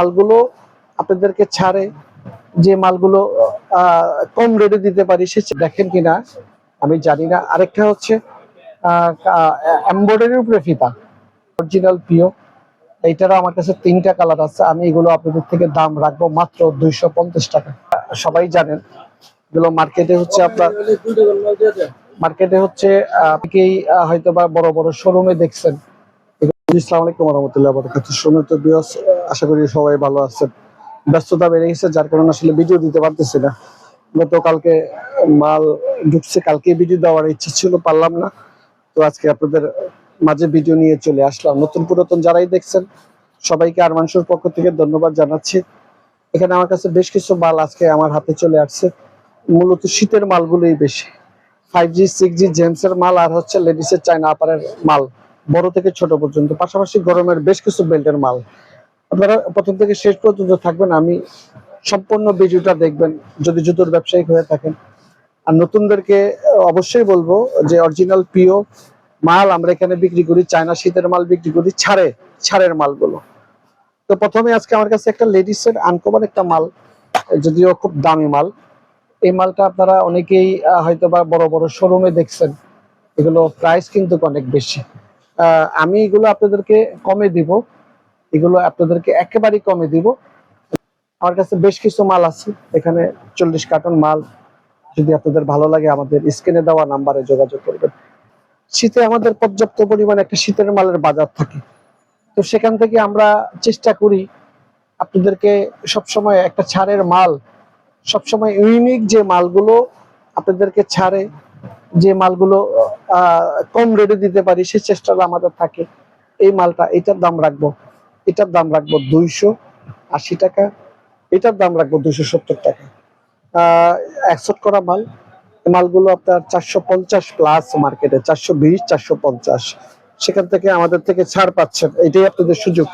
মালগুলো আপনাদেরকে ছাড়ে, যে মালগুলো কম রেটে দিতে পারি, সে দেখেন কিনা, আমি জানি না। আরেকটা হচ্ছে এমব্রয়ডারির উপরে ফিতা। অরিজিনাল পিও এইটারও আমার কাছে তিনটা কালার আছে। আমি এগুলো আপনাদের থেকে দাম রাখব মাত্র দুইশো পঞ্চাশ টাকা। সবাই জানেন, এগুলো মার্কেটে হচ্ছে আপনার মার্কেটে হচ্ছে অনেকেই হয়তো বা বড় বড় শোরুমে দেখছেন। ইসলাম আলাইকুম রহমতুল্লাহ বরকাত শুনে তো বিয়স আশা করি সবাই ভালো আছেন ব্যস্ততা বেড়ে গেছে, যার কারণে আসলে ভিডিও দিতে পারতেছি না। গতকালকে মাল ঢুকছে, কালকে ভিডিও দেওয়ার ইচ্ছা ছিল, পারলাম না। তো আজকে আপনাদের মাঝে ভিডিও নিয়ে চলে আসলাম। নতুন পুরাতন যারাই দেখছেন, সবাইকে আর মানুষের পক্ষ থেকে ধন্যবাদ জানাচ্ছি। এখানে আমার কাছে বেশ কিছু মাল আজকে আমার হাতে চলে আসছে। মূলত শীতের মালগুলোই বেশি। ফাইভ জি সিক্স জি জেমসের মাল আর হচ্ছে লেডিসের চায়না আপারের মাল। বড় থেকে ছোট পর্যন্ত। পাশাপাশি গরমের বেশ কিছু বেল্টের মাল। আপনারা প্রথম থেকে শেষ পর্যন্ত থাকবেন, আমি সম্পূর্ণ ভিডিওটা দেখবেন, যদি জুতোর ব্যবসায়িক হয়ে থাকেন। আর নতুনদেরকে অবশ্যই বলব যে অরিজিনাল পিও মাল আমরা এখানে বিক্রি করি, চায়না শীতের মাল বিক্রি করি, ছাড়ে, ছাড়ের মালগুলো। তো প্রথমে আজকে আমার কাছে একটা লেডিসের আনকমন একটা মাল, যদিও খুব দামি মাল। এই মালটা আপনারা অনেকেই হয়তো বা বড় বড় শোরুমে দেখছেন। এগুলো প্রাইস কিন্তু অনেক বেশি। আমি এগুলো আপনাদেরকে কমে দিব। এগুলো আপনাদেরকে একেবারেই কমে দিব। আমার কাছে বেশ কিছু মাল আছে। এখানে চল্লিশ কার্টন মাল। যদি আপনাদের ভালো লাগে, আমাদের স্ক্রিনে দেওয়া নাম্বারে যোগাযোগ করবেন। শীতে আমাদের পর্যাপ্ত পরিমাণে একটা শীতের মালের বাজার থাকে। তো সেখান থেকে আমরা চেষ্টা করি আপনাদেরকে সবসময় একটা ছাড়ের মাল, সবসময় ইউনিক যে মালগুলো আপনাদেরকে ছাড়ে, যে মালগুলো কম রেটে দিতে পারি, সেই চেষ্টাটা আমাদের থাকে। এই মালটা এটার দাম রাখব। এটার দাম রাখব দুইশো আশি টাকা, এটার দাম রাখব দুইশো সত্তর টাকা। আহ, একশোট করা মাল মালগুলো আপনার চারশো পঞ্চাশ প্লাস মার্কেটে চারশো বিশ, চারশো পঞ্চাশ। সেখান থেকে আমাদের থেকে ছাড় পাচ্ছেন, এটাই আপনাদের সুযোগ।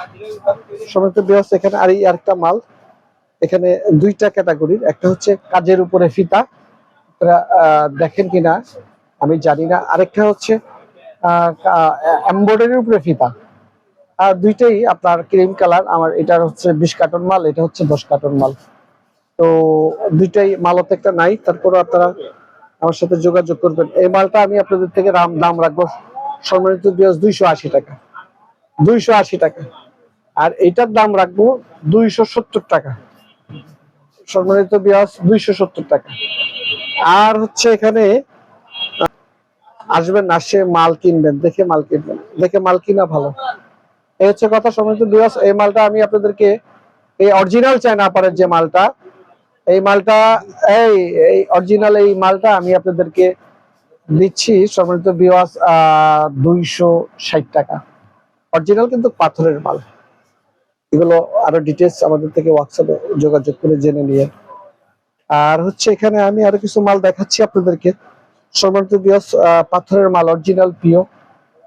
সমস্ত বৃহস্প এখানে আর আরেকটা মাল, এখানে দুইটা ক্যাটাগরির একটা হচ্ছে কাজের উপরে ফিতা। আপনারা দেখেন কিনা, আমি জানি না। আরেকটা হচ্ছে এমব্রয়ডারির উপরে ফিতা। আর দুইটাই আপনার ক্রিম কালার আমার এটার হচ্ছে বিশ কার্টন মাল, এটা হচ্ছে দশ কার্টন মাল। তো দুইটাই মালত একটা নাই তারপরে আপনারা আমার সাথে যোগাযোগ করবেন। এই মালটা আমি আপনাদের থেকে দাম দাম রাখব। সম্মানিত বিয়াস দুইশো আশি টাকা। দুইশো আশি টাকা। আর এটার দাম রাখব দুইশো সত্তর টাকা। সম্মানিত বিয়াস দুইশো সত্তর টাকা। আর হচ্ছে এখানে আসবেন আসে মাল কিনবেন, দেখে মাল কিনবেন। দেখে মাল কিনা ভালো। এই হচ্ছে কথা সম্মানিত বিয়াস এই মালটা আমি আপনাদেরকে, এই অরিজিনাল চায়না আপারের যে মালটা, এই মালটা, এই এই অরিজিনাল এই মালটা আমি আপনাদেরকে দিচ্ছি সম্মানিত বিওয়াস দুইশো ষাট টাকা। অরিজিনাল কিন্তু পাথরের মাল। এগুলো আরও ডিটেলস আমাদের থেকে হোয়াটসঅ্যাপে যোগাযোগ করে জেনে নিয়ে। আর হচ্ছে এখানে আমি আরও কিছু মাল দেখাচ্ছি আপনাদেরকে। সম্মানিত বিওয়াস পাথরের মাল অরিজিনাল পিও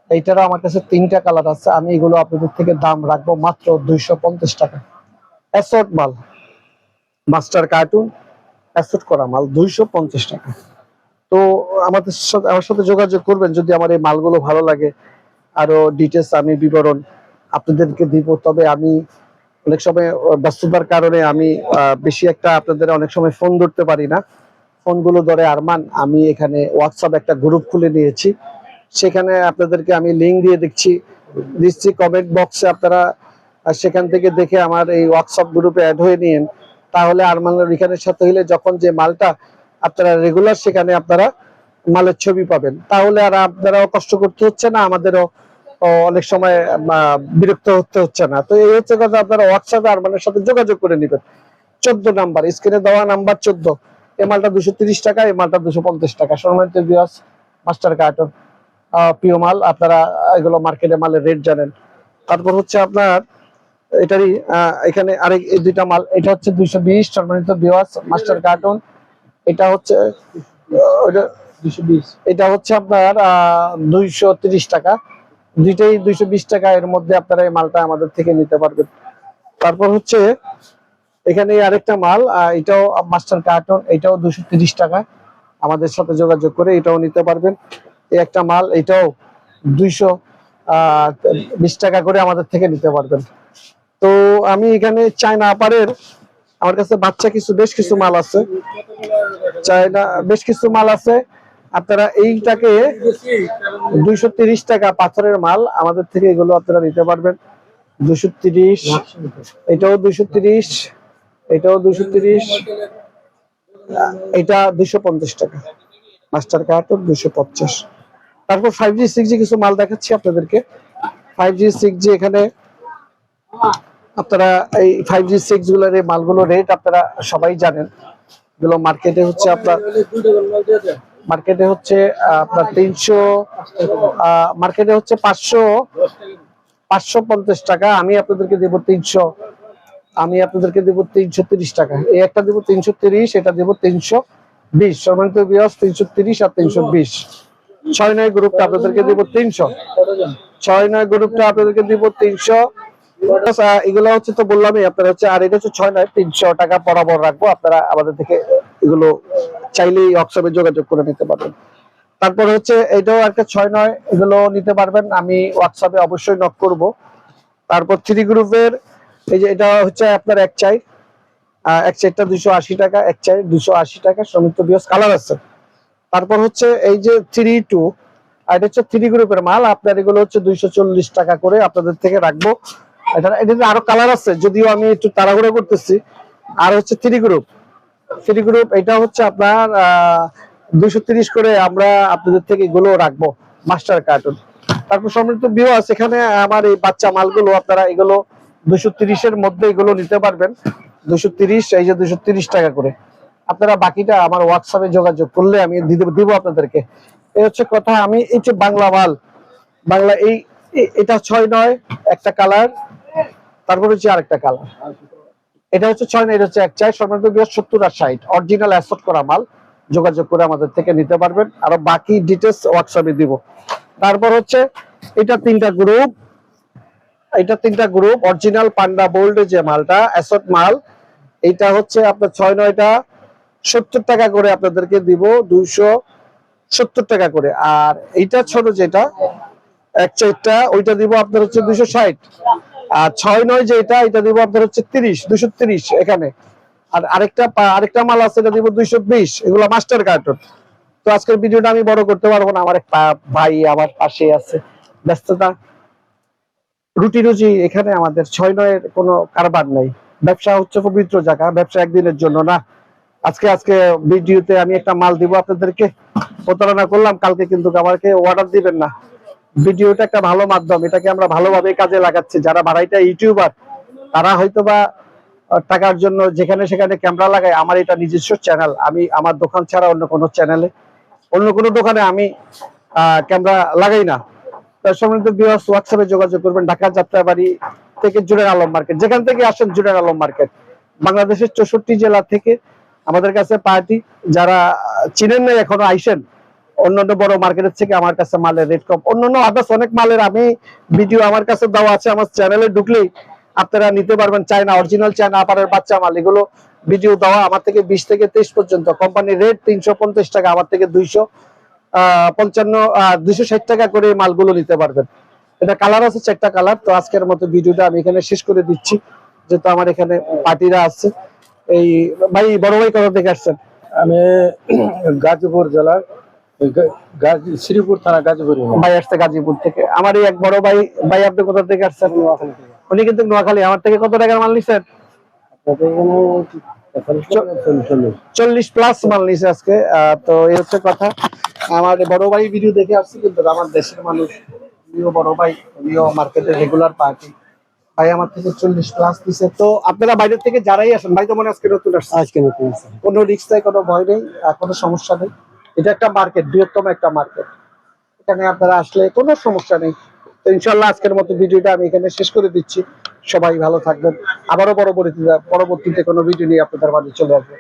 এইটারও আমার কাছে তিনটা কালার আছে। আমি এগুলো আপনাদের থেকে দাম রাখব মাত্র দুইশো পঞ্চাশ টাকা। অ্যাসর্ট মাল মাস্টার কার্টুন অ্যাসেট করা মাল, দুইশো পঞ্চাশ টাকা। তো আমাদের সাথে আমার সাথে যোগাযোগ করবেন যদি আমার এই মালগুলো ভালো লাগে। আরও ডিটেলস আমি বিবরণ আপনাদেরকে দিব। তবে আমি অনেক সময়, ব্যস্ততার কারণে আমি বেশি একটা আপনাদের অনেক সময় ফোন ধরতে পারি না। ফোনগুলো ধরে আরমান, আমি এখানে হোয়াটসঅ্যাপ একটা গ্রুপ খুলে নিয়েছি। সেখানে আপনাদেরকে আমি লিঙ্ক দিয়ে দিচ্ছি দিচ্ছি কমেন্ট বক্সে আপনারা সেখান থেকে দেখে আমার এই হোয়াটসঅ্যাপ গ্রুপে অ্যাড হয়ে নিন। তাহলে আরমানের এখানের সাথে হইলে যখন যে মালটা আপনারা রেগুলার সেখানে আপনারা মালের ছবি পাবেন। তাহলে আর আপনারাও কষ্ট করতে হচ্ছে না, আমাদেরও অনেক সময় বিরক্ত হতে হচ্ছে না। তো এই হচ্ছে কথা, আপনারা হোয়াটসঅ্যাপে আরমানের সাথে যোগাযোগ করে নেবেন। চোদ্দ নাম্বার স্ক্রিনে দেওয়া নাম্বার চোদ্দ। এ মালটা দুশো তিরিশ টাকা, এই মালটা দুশো পঞ্চাশ টাকা। সম্মানিত মাস্টার কার্টন প্রিয় মাল আপনারা এগুলো মার্কেটে মালের রেট জানেন। তারপর হচ্ছে আপনার এটারই এখানে আরেক এই দুইটা মাল এটা হচ্ছে দুইশো বিশ সম্মানিত বিওয়াস মাস্টার কার্টুন এটা হচ্ছে এটা হচ্ছে আপনার দুইশো তিরিশ টাকা। দুইটাই দুইশো বিশ টাকা এর মধ্যে আপনারা এই মালটা আমাদের থেকে নিতে পারবেন। তারপর হচ্ছে এখানে আরেকটা মাল এটাও মাস্টার কার্টুন এটাও দুশো তিরিশ টাকা। আমাদের সাথে যোগাযোগ করে এটাও নিতে পারবেন। এই একটা মাল, এটাও দুইশো বিশ টাকা করে আমাদের থেকে নিতে পারবেন। তো আমি এখানে চায়না আপারের, আমার কাছে বাচ্চা কিছু, বেশ কিছু মাল আছে। চায়না, বেশ কিছু মাল আছে। আপনারা এইটাকে দুইশো তিরিশ টাকা পাথরের মাল আমাদের থেকে এগুলো আপনারা নিতে পারবেন। দুশো তিরিশ, এটাও দুশো তিরিশ, এটাও দুশো তিরিশ এটা দুশো পঞ্চাশ টাকা। মাস্টার কার্ড দুশো পঞ্চাশ। তারপর ফাইভ জি সিক্স জি কিছু মাল দেখাচ্ছি আপনাদেরকে। ফাইভ জি সিক্স জি এখানে আপনারা এই ফাইভ জি সিক্সগুলোর এই মালগুলো রেট আপনারা সবাই জানেন। এগুলো মার্কেটে হচ্ছে আপনার মার্কেটে হচ্ছে আপনার তিনশো মার্কেটে হচ্ছে পাঁচশো পাঁচশো পঞ্চাশ টাকা। আমি আপনাদেরকে দেবো তিনশো, আমি আপনাদেরকে দেবো তিনশো তিরিশ টাকা। এই একটা দেবো তিনশো তিরিশ, এটা দেবো তিনশো বিশ। সম্মানিত তিনশো তিরিশ আর তিনশো বিশ। ছয় নয় গ্রুপটা আপনাদেরকে দেবো তিনশো। ছয় নয় গ্রুপটা আপনাদেরকে দিব তিনশো। এগুলো হচ্ছে তো বললামই, আপনারা হচ্ছে, আর এটা হচ্ছে ছয় নয়, তিনশো টাকা বরাবর রাখব। আপনারা আমাদের থেকে এগুলো চাইলেই হোয়াটসঅ্যাপে যোগাযোগ করে নিতে পারবেন। তারপর হচ্ছে, এটাও একটা ছয় নয়, এগুলো নিতে পারবেন। আমি হোয়াটসঅ্যাপে অবশ্যই নক করব। তারপর থ্রি গ্রুপের এই যে এটা হচ্ছে আপনার এক চাই। এক চাইটা দুশো আশি টাকা, এক চাই দুশো আশি টাকা। সমিত বিয়স কালার আছে। তারপর হচ্ছে এই যে থ্রি টু আর এটা হচ্ছে থ্রি গ্রুপের মাল। আপনার এগুলো হচ্ছে দুইশো চল্লিশ টাকা করে আপনাদের থেকে রাখব। এটা আরও কালার আছে, যদিও আমি একটু তাড়াহুড়ো করতেছি, আর হচ্ছে থ্রি গ্রুপ থ্রি গ্রুপ এটা হচ্ছে আপনার দুইশো তিরিশ করে আমরা আপনাদের থেকে এগুলো রাখব মাস্টার কার্টুন তারপর সমৃদ্ধ বিও আছে এখানে আমার এই বাচ্চা মালগুলো, আপনারা এগুলো দুশো তিরিশের মধ্যে এগুলো নিতে পারবেন। দুশো তিরিশ, এই যে তিরিশ টাকা করে। আপনারা বাকিটা আমার হোয়াটসঅ্যাপে যোগাযোগ করলে আমি দিব আপনাদেরকে। এই হচ্ছে কথা, আমি এই যে বাংলা মাল, বাংলা এই এটা ছয় নয়, একটা কালার, তারপর হচ্ছে আরেকটা কালার। এটা হচ্ছে ছয় নয়, এটা হচ্ছে এক চাই বৃহৎ সত্তর আর ষাট। অরিজিনাল অ্যাসট করা মাল, যোগাযোগ করে আমাদের থেকে নিতে পারবেন। আরও বাকি ডিটেলস হোয়াটসঅ্যাপে দিব। তারপর হচ্ছে, এটা তিনটা গ্রুপ এটা তিনটা গ্রুপ অরিজিনাল পান্ডা বোল্ড যে মালটা অ্যাসট মাল এটা হচ্ছে আপনার ছয় নয়টা সত্তর টাকা করে আপনাদেরকে দিব, দুইশো সত্তর টাকা করে। আর এইটা ছোট যেটা, এক চারটা, ওইটা দিব আপনার হচ্ছে দুইশো ষাট। আর ছয় নয় যেটা, এটা দিব আপনার হচ্ছে তিরিশ, দুইশো তিরিশ এখানে। আর আরেকটা আরেকটা মাল আছে, এটা দিব দুইশো বিশ, এগুলো মাস্টার কার্টুন। তো আজকের ভিডিওটা আমি বড় করতে পারব না, আমার এক ভাই আমার পাশে আছে, ব্যস্ততা। রুটি রুজি এখানে আমাদের, ছয় নয়ের কোনো কারবার নাই। ব্যবসা হচ্ছে পবিত্র জায়গা, ব্যবসা একদিনের জন্য না। আজকে আজকে ভিডিওতে আমি একটা মাল দিব আপনাদেরকে। প্রতারণা করলাম কালকে কিন্তু আমাকে অর্ডার দিবেন না। ভিডিওটা একটা ভালো মাধ্যম এটাকে আমরা ভালোভাবে কাজে লাগাচ্ছি। যারা বাড়াইটা ইউটিউবার তারা হয়তোবা আহ, টাকার জন্য যেখানে সেখানে ক্যামেরা লাগায় আমার এটা নিজস্ব চ্যানেল আমি আমার দোকান ছাড়া অন্য কোনো চ্যানেলে অন্য কোনো দোকানে আমি ক্যামেরা লাগাই না। তার সম্বন্ধে বিহস হোয়াটসঅ্যাপে যোগাযোগ করবেন ঢাকা যাত্রাবাড়ি থেকে জুড়ের আলম মার্কেট। যেখান থেকে আসেন জুড়ের আলম মার্কেট। বাংলাদেশের চৌষট্টি জেলা থেকে আমাদের কাছে পার্টি যারা চিনেন না এখনও, আইসেন, অন্যান্য বড় মার্কেটের থেকে আমার কাছে মালের রেট কম। অন্যান্য আদার্স অনেক মালের, আমি ভিডিও আমার কাছে দেওয়া আছে, আমার চ্যানেলে ঢুকলেই আপনারা নিতে পারবেন। চায়না অরিজিনাল চায়না আপারের বাচ্চা মাল, এগুলো ভিডিও দেওয়া আমার থেকে বিশ থেকে তেইশ পর্যন্ত। কোম্পানির রেট তিনশো পঞ্চাশ টাকা, আমার থেকে দুইশো পঞ্চান্ন দুইশো ষাট টাকা করে মালগুলো নিতে পারবেন। এটা কালার আছে, চারটা কালার তো আজকের মতো ভিডিওটা আমি এখানে শেষ করে দিচ্ছি। যেহেতু আমার এখানে পার্টিরা আছে। এই ভাই বড় ভাই কোথা থেকে আসছেন? আমি গাজীপুর জেলার শ্রীপুর থানা গাজীপুর ভাই আসছে গাজীপুর থেকে। আমার এই এক বড় ভাই ভাই আপনি কোথা থেকে আসছেন? উনি কিন্তু নোয়াখালী। আমার থেকে কত টাকার মাল নিছেন? চল্লিশ, প্লাস মাল নিছে আজকে। তো এই হচ্ছে কথা। আমার বড় ভাই ভিডিও দেখে আসছি কিন্তু আমার দেশের মানুষ উনিও বড় ভাই উনিও মার্কেটে রেগুলার পার্টি ভাই আমার থেকে চল্লিশ প্লাস দিছে। তো আপনারা বাইরের থেকে যারাই আসেন ভাই তো মনে আজকে নতুন আসছে। আজকে নতুন। কোনো রিস্ক নাই কোনো ভয় নেই আর কোনো সমস্যা নেই। এটা একটা মার্কেট বৃহত্তম একটা মার্কেট এখানে আপনারা আসলে কোনো সমস্যা নেই। তো ইনশাল্লাহ আজকের মতো ভিডিওটা আমি এখানে শেষ করে দিচ্ছি। সবাই ভালো থাকবেন। আবারও পরবর্তীতে পরবর্তীতে কোনো ভিডিও নিয়ে আপনাদের বাড়ি চলে আসব।